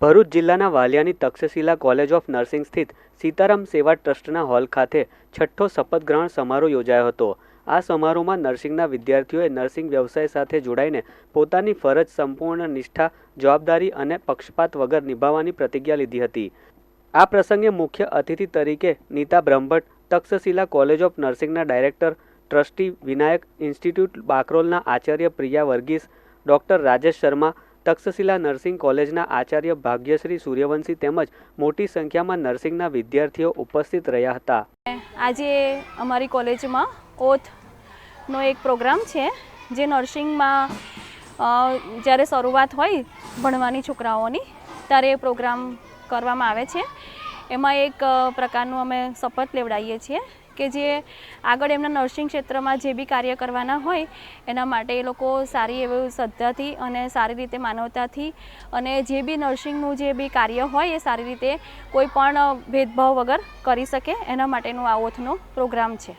ભરૂચ જિલ્લાના વાલિયાની Takshashila college of nursing સ્થિત સીતારામ સેવા ટ્રસ્ટના હોલ ખાતે છઠ્ઠો શપથ ગ્રહણ સમારોહ યોજાયો હતો. આ સમારોહમાં નર્સિંગના વિદ્યાર્થીઓએ નર્સિંગ વ્યવસાય સાથે જોડાઈને પોતાની ફરજ સંપૂર્ણ નિષ્ઠા, જવાબદારી અને પક્ષપાત વગર નિભાવવાની પ્રતિજ્ઞા લીધી હતી. આ પ્રસંગે મુખ્ય અતિથિ તરીકે Nita Brahmbhatt, Takshashila college of નર્સિંગના director, trustee Vinayak institute બાકરોલના Acharya Priya Verghese, doctor Rajesh Sharma Takshashila nursing કોલેજના આચાર્ય ભાગ્યશ્રી સૂર્યવંશી તેમજ મોટી સંખ્યામાં નર્સિંગના વિદ્યાર્થીઓ ઉપસ્થિત રહ્યા હતા. આજે અમારી કોલેજમાં ઓથનો એક પ્રોગ્રામ છે, જે નર્સિંગમાં જ્યારે શરૂઆત હોય ભણવાની છોકરાઓની, ત્યારે એ પ્રોગ્રામ કરવામાં આવે છે. એમાં એક પ્રકારનું અમે શપથ લેવડાવીએ છીએ કે જે આગળ એમના નર્સિંગ ક્ષેત્રમાં જે બી કાર્ય કરવાના હોય, એના માટે એ લોકો સારી એવી શ્રદ્ધાથી અને સારી રીતે માનવતાથી અને જે બી નર્સિંગનું જે બી કાર્ય હોય એ સારી રીતે કોઈ પણ ભેદભાવ વગર કરી શકે. એના માટેનું આ ઓથનો પ્રોગ્રામ છે.